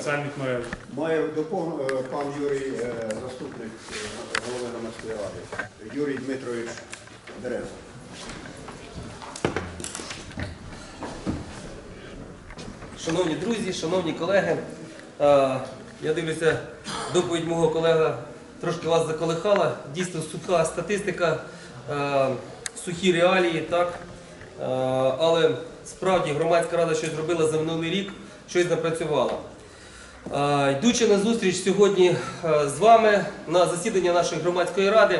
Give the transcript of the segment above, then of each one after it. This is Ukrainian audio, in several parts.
соціальних мереж. Має допов... е, пан Юрій, е, заступник е, голови громадської ради, Юрій Дмитрович Дереза. Шановні друзі, шановні колеги, я дивлюся, доповідь мого колега трошки вас заколихала. Дійсно суха статистика, сухі реалії, так. Але справді громадська рада щось зробила за минулий рік, щось напрацювала. Йдучи на зустріч сьогодні е, з вами на засідання нашої громадської ради,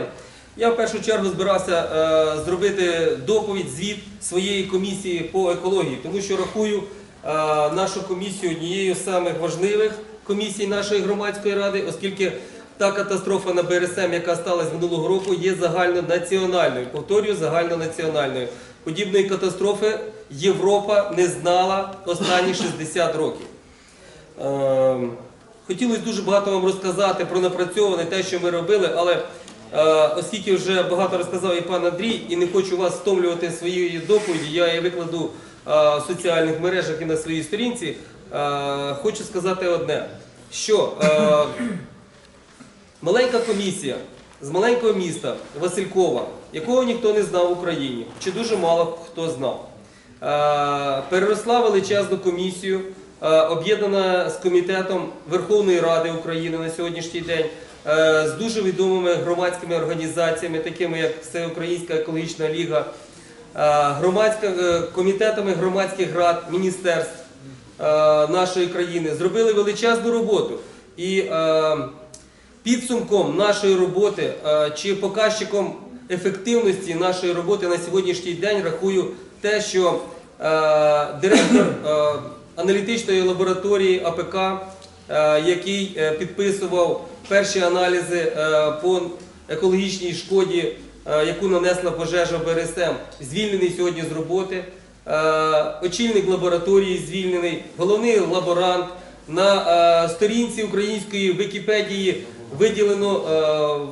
я в першу чергу збирався е, зробити доповідь, звіт своєї комісії по екології, тому що рахую е, нашу комісію однією з самих важливих комісій нашої громадської ради, оскільки та катастрофа на БРСМ, яка сталася минулого року, є загальнонаціональною. Повторюю, загальнонаціональною. Подібної катастрофи Європа не знала останні 60 років. Ем, Хотілося дуже багато вам розказати про напрацьоване те, що ми робили, але е, оскільки вже багато розказав і пан Андрій, і не хочу вас стомлювати своєю доповіді, я її викладу е, в соціальних мережах і на своїй сторінці. Е, Хочу сказати одне, що маленька комісія з маленького міста Василькова, якого ніхто не знав в Україні, чи дуже мало хто знав, переросла величезну комісію, об'єднана з комітетом Верховної Ради України на сьогоднішній день, е, з дуже відомими громадськими організаціями, такими як Всеукраїнська екологічна ліга, е, е, комітетами громадських рад, міністерств е, нашої країни, зробили величезну роботу. І е, підсумком нашої роботи е, чи показчиком ефективності нашої роботи на сьогоднішній день рахую те, що е, директор е, аналітичної лабораторії АПК, е, який е, підписував перші аналізи е, по екологічній шкоді, яку нанесла пожежа БРСМ, звільнений сьогодні з роботи. Очільник лабораторії звільнений, головний лаборант. На сторінці української Вікіпедії виділено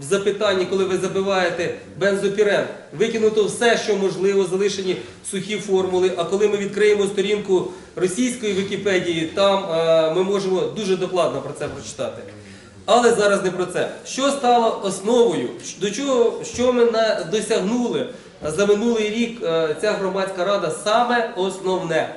в запитанні, коли ви забиваєте бензопірен, викинуто все, що можливо, залишені сухі формули. А коли ми відкриємо сторінку російської Вікіпедії, там е, ми можемо дуже докладно про це прочитати. Але зараз не про це. Що стало основою? До чого що ми досягнули за минулий рік е, ця громадська рада? Саме основне.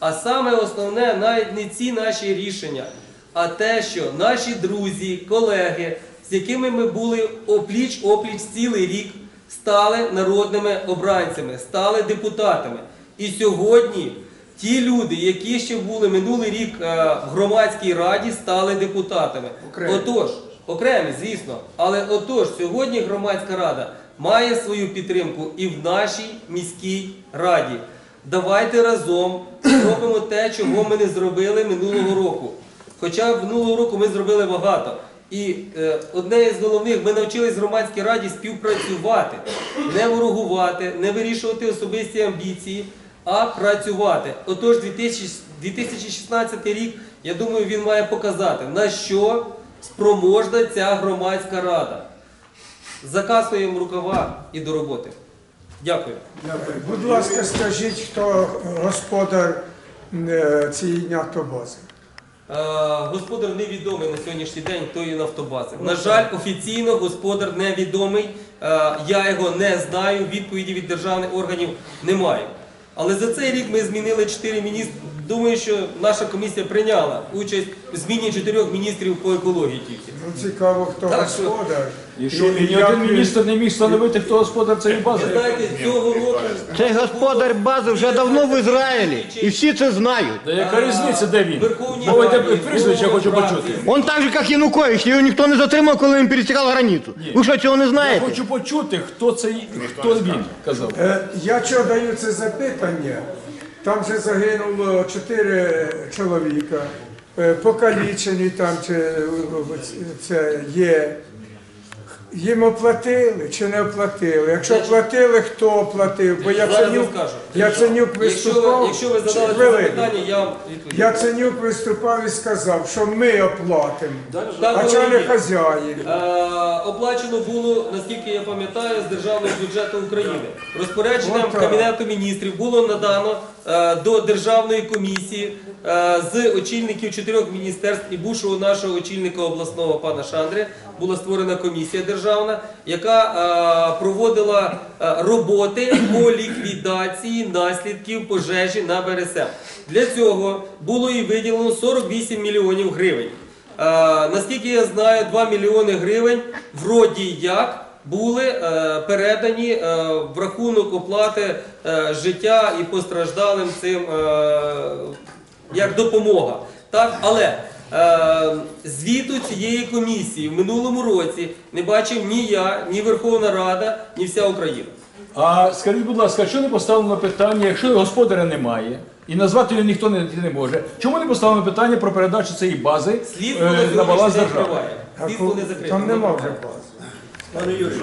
А саме основне навіть не ці наші рішення, а те, що наші друзі, колеги, з якими ми були опліч опліч цілий рік, стали народними обранцями, стали депутатами. І сьогодні ті люди, які ще були минулий рік е, в громадській раді, стали депутатами. Окремі. Отож, окремі, звісно, але отож, сьогодні громадська рада має свою підтримку і в нашій міській раді. Давайте разом зробимо те, чого ми не зробили минулого року. Хоча минулого року ми зробили багато. І е, одне із головних, ми навчились в громадській раді співпрацювати, не ворогувати, не вирішувати особисті амбіції, а працювати. Отож, 2000 2016 рік, я думаю, він має показати, на що спроможна ця громадська рада. Закасуємо рукава і до роботи. Дякую. Будь ласка, скажіть, хто господар е, цієї нафтобази? Е, Господар невідомий на сьогоднішній день тої нафтобази. На жаль, офіційно господар невідомий. Е, Я його не знаю. Відповіді від державних органів немає. Але за цей рік ми змінили 4 міністри. Думаю, що наша комісія прийняла участь у зміні чотирьох міністрів по екології тільки. Ну, цікаво, хто Так що- господар. І що, і ні один міністр не міг встановити, хто господар цієї Ви бази? знаєте, цього року Цей господар бази вже давно в Ізраїлі, і всі це знають. Та яка різниця, де він? Верховній Мова йде Раді, прізвище, я хочу почути. Он так же, як Янукович, його ніхто не затримав, коли він пересікав границю. Ви що, цього не Я знаєте? хочу почути, хто цей, хто він, казав. Е, Я чого даю це запитання? Там вже загинуло чотири чоловіка, е, покалічені там чи, е, це є. Їм оплатили чи не оплатили? Якщо Значить, платили, хто платив? Бо Яценюк. Яценюк виступав. якщо ви задали це запитання, я вам відповім. Яценюк виступав і сказав, що ми оплатимо. А чого не хазяїн? Е, Оплачено було, наскільки я пам'ятаю, з державного бюджету України. Розпорядженням Отак. Кабінету міністрів було надано е, до державної комісії е, з очільників чотирьох міністерств і бувшого нашого очільника обласного пана Шандри була створена комісія державна, яка е, проводила е, роботи по ліквідації наслідків пожежі на БРСМ. Для цього було і виділено 48 мільйонів гривень. Е, наскільки я знаю, 2 мільйони гривень вроді як були передані в рахунок оплати життя і постраждалим цим як допомога. Але звіту цієї комісії в минулому році не бачив ні я, ні Верховна Рада, ні вся Україна. А скажіть, будь ласка, що не поставлено питання, якщо господаря немає, і назвати його ніхто не, не може, чому не поставлено питання про передачу цієї бази Слідство е, на баланс держави? Слідство не закриває. Там нема вже бази. Пане Юрій,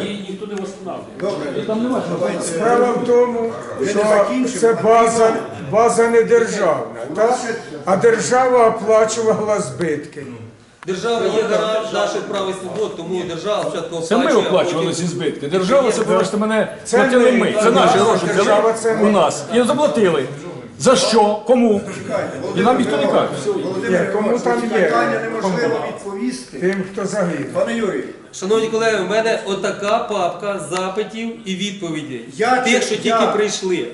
Її ніхто не встановлює. Справа в тому, що це база, база не державна, так? а держава оплачувала збитки. Держава є гарант наших прав і свобод, тому держава спочатку Це ми оплачували ці збитки. Держава це просто мене Це платили ми. Це наші гроші держава, це взяли у нас. І заплатили. За що? Кому? Чекайте, І нам ніхто не каже. Володимир кому там є? питання неможливо відповісти. Тим, хто загинув. Пане Юрій, Шановні колеги, у мене отака папка запитів і відповідей. Я Тих, що тільки я- прийшли.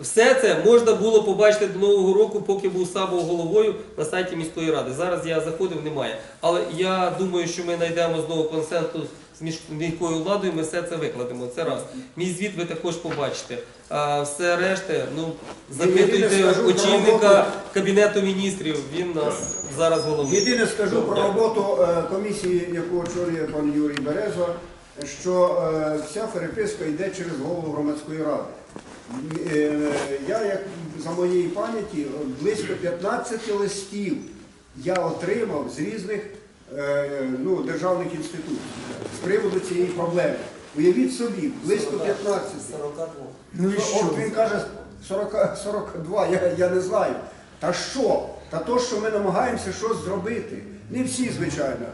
Все це можна було побачити до Нового року, поки був Сабов головою на сайті міської ради. Зараз я заходив, немає. Але я думаю, що ми знайдемо знову консенсус між- міською владою, ми все це викладемо. Це раз. Мій звіт ви також побачите. А все решта, ну запитуйте очільника кабінету міністрів. Він нас зараз головний. єдине скажу про роботу е, комісії, яку очолює пан Юрій Береза, що е, вся переписка йде через голову громадської ради. Е, Я, як за моєї пам'яті, близько 15 листів я отримав з різних ну, державних інституцій з приводу цієї проблеми. Уявіть собі, близько 15. Ну і От він каже 40, 42, я, я не знаю. Та що? Та то, що ми намагаємося щось зробити. Не всі, звичайно.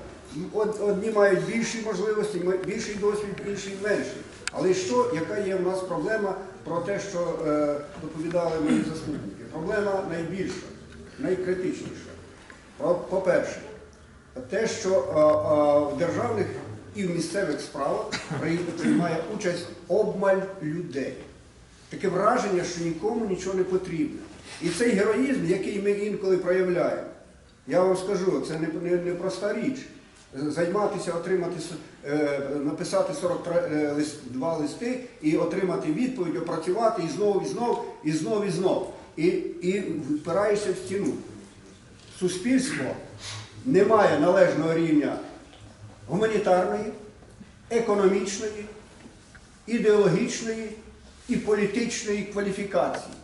Од- Одні мають більші можливості, більший досвід, інші менший. Але що, яка є в нас проблема про те, що е, доповідали мої заступники? Проблема найбільша, найкритичніша. По-перше, те, що е, е, в державних і в місцевих справах при- приймає участь обмаль людей. Таке враження, що нікому нічого не потрібно. І цей героїзм, який ми інколи проявляємо, я вам скажу, це не, не, не проста річ. Займатися, отримати, е, написати 42 листи і отримати відповідь, опрацювати і знову, і знову, і знову, і знову. І, і впираєшся в стіну. Суспільство не має належного рівня гуманітарної, економічної, ідеологічної і політичної кваліфікації.